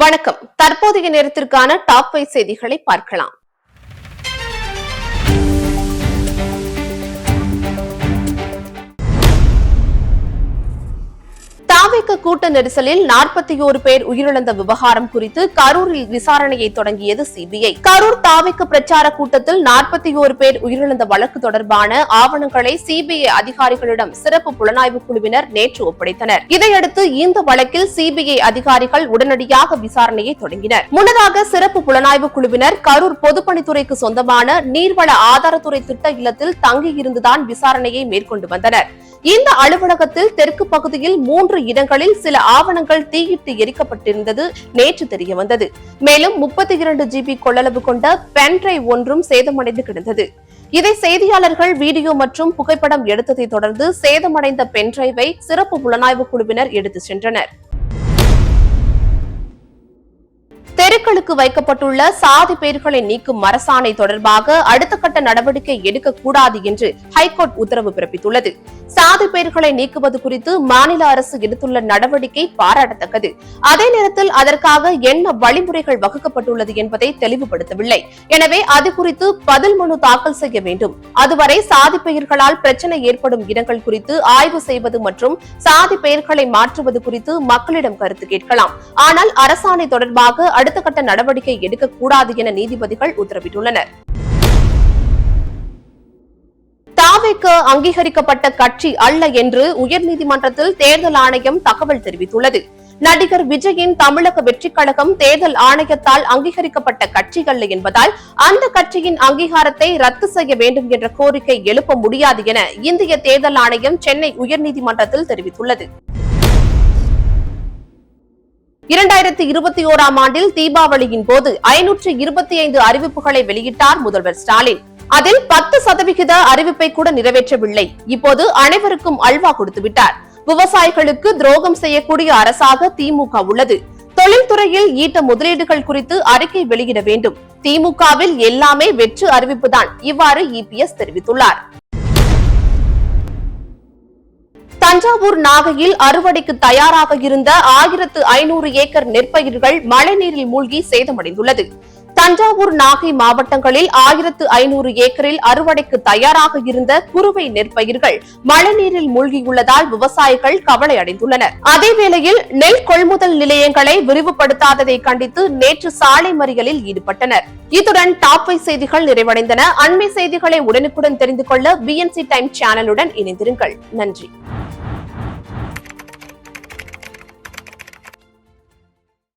வணக்கம். தற்போதைய நேரத்திற்கான டாப் ஃபைவ் செய்திகளை பார்க்கலாம். தாவேக்க கூட்ட நெரிசலில் நாற்பத்தி ஓரு பேர் உயிரிழந்த விவகாரம் குறித்து கரூரில் விசாரணையை தொடங்கியது சிபிஐ. கரூர் தாவேக்க பிரச்சார கூட்டத்தில் நாற்பத்தி ஓரு பேர் உயிரிழந்த வழக்கு தொடர்பான ஆவணங்களை சிபிஐ அதிகாரிகளிடம் சிறப்பு புலனாய்வு குழுவினர் நேற்று ஒப்படைத்தனர். இதையடுத்து இந்த வழக்கில் சிபிஐ அதிகாரிகள் உடனடியாக விசாரணையை தொடங்கினர். முன்னதாக சிறப்பு புலனாய்வு குழுவினர் கரூர் பொதுப்பணித்துறைக்கு சொந்தமான நீர்வள ஆதாரத்துறை திட்ட இல்லத்தில் தங்கியிருந்துதான் விசாரணையை மேற்கொண்டு வந்தனர். இந்த அலுவலகத்தில் தெற்கு பகுதியில் மூன்று இடங்களில் சில ஆவணங்கள் தீயிட்டு எரிக்கப்பட்டிருந்தது நேற்று தெரிய வந்தது மேலும் முப்பத்தி இரண்டு ஜிபி கொள்ளளவு கொண்ட பென்ட்ரைவ் ஒன்றும் சேதமடைந்து கிடந்தது. இதை செய்தியாளர்கள் வீடியோ மற்றும் புகைப்படம் எடுத்ததை தொடர்ந்து சேதமடைந்த பென்ட்ரைவை சிறப்பு புலனாய்வு குழுவினர் எடுத்து சென்றனர். தெருக்களுக்கு வைக்கப்பட்டுள்ள சாதி பெயர்களை நீக்கும் அரசாணை தொடர்பாக அடுத்த கட்ட நடவடிக்கை எடுக்கக்கூடாது என்று ஹைகோர்ட் உத்தரவு பிறப்பித்துள்ளது. சாதி பெயர்களை நீக்குவது குறித்து மாநில அரசு எடுத்துள்ள நடவடிக்கை பாராட்டத்தக்கது. அதே நேரத்தில் அதற்காக என்ன வழிமுறைகள் வகுக்கப்பட்டுள்ளது என்பதை தெளிவுபடுத்தவில்லை. எனவே அது குறித்து பதில் மனு தாக்கல் செய்ய வேண்டும். அதுவரை சாதி பெயர்களால் பிரச்சனை ஏற்படும் இடங்கள் குறித்து ஆய்வு செய்வது மற்றும் சாதி பெயர்களை மாற்றுவது குறித்து மக்களிடம் கருத்து கேட்கலாம். ஆனால் அரசாணை தொடர்பாக அடுத்த கட்ட நடவடிக்கை எடுக்கக்கூடாது என நீதிபதிகள் உத்தரவிட்டுள்ளனர். தாவேக்கு அங்கீகரிக்கப்பட்ட கட்சி அல்ல என்று உயர்நீதிமன்றத்தில் தேர்தல் ஆணையம் தகவல் தெரிவித்துள்ளது. நடிகர் விஜயின் தமிழக வெற்றிக் கழகம் தேர்தல் ஆணையத்தால் அங்கீகரிக்கப்பட்ட கட்சி அல்ல என்பதால் அந்த கட்சியின் அங்கீகாரத்தை ரத்து செய்ய வேண்டும் என்ற கோரிக்கை எழுப்ப முடியாது என இந்திய தேர்தல் ஆணையம் சென்னை உயர்நீதிமன்றத்தில் தெரிவித்துள்ளது. இரண்டாயிரத்தி இருபத்தி ஓராம் ஆண்டில் தீபாவளியின் போது ஐநூற்று இருபத்தி ஐந்து அறிவிப்புகளை வெளியிட்டார் முதல்வர் ஸ்டாலின். அதில் பத்து சதவிகித அறிவிப்பை கூட நிறைவேற்றவில்லை. இப்போது அனைவருக்கும் அல்வா கொடுத்துவிட்டார். விவசாயிகளுக்கு துரோகம் செய்யக்கூடிய அரசாக திமுக உள்ளது. தொழில்துறையில் ஈட்ட முதலீடுகள் குறித்து அறிக்கை வெளியிட வேண்டும். திமுகவில் எல்லாமே வெற்று அறிவிப்புதான். இவ்வாறு இபிஎஸ் தெரிவித்துள்ளார். தஞ்சாவூர் நாகையில் அறுவடைக்கு தயாராக இருந்த ஆயிரத்து ஐநூறு ஏக்கர் நெற்பயிர்கள் மழைநீரில் மூழ்கி சேதமடைந்துள்ளது. தஞ்சாவூர் நாகை மாவட்டங்களில் ஆயிரத்து ஐநூறு ஏக்கரில் அறுவடைக்கு தயாராக இருந்த குறுவை நெற்பயிர்கள் மழைநீரில் மூழ்கியுள்ளதால் விவசாயிகள் கவலை அடைந்துள்ளனர் அதேவேளையில் நெல் கொள்முதல் நிலையங்களை விரிவுபடுத்தாததை கண்டித்து நேற்று சாலை மறியலில் ஈடுபட்டனர். இத்துடன் டாப் செய்திகள் நிறைவடைந்தன. அண்மை செய்திகளை உடனுக்குடன் தெரிந்து கொள்ள பிஎன்சி டைம் சேனலுடன் இணைந்திருங்கள். நன்றி.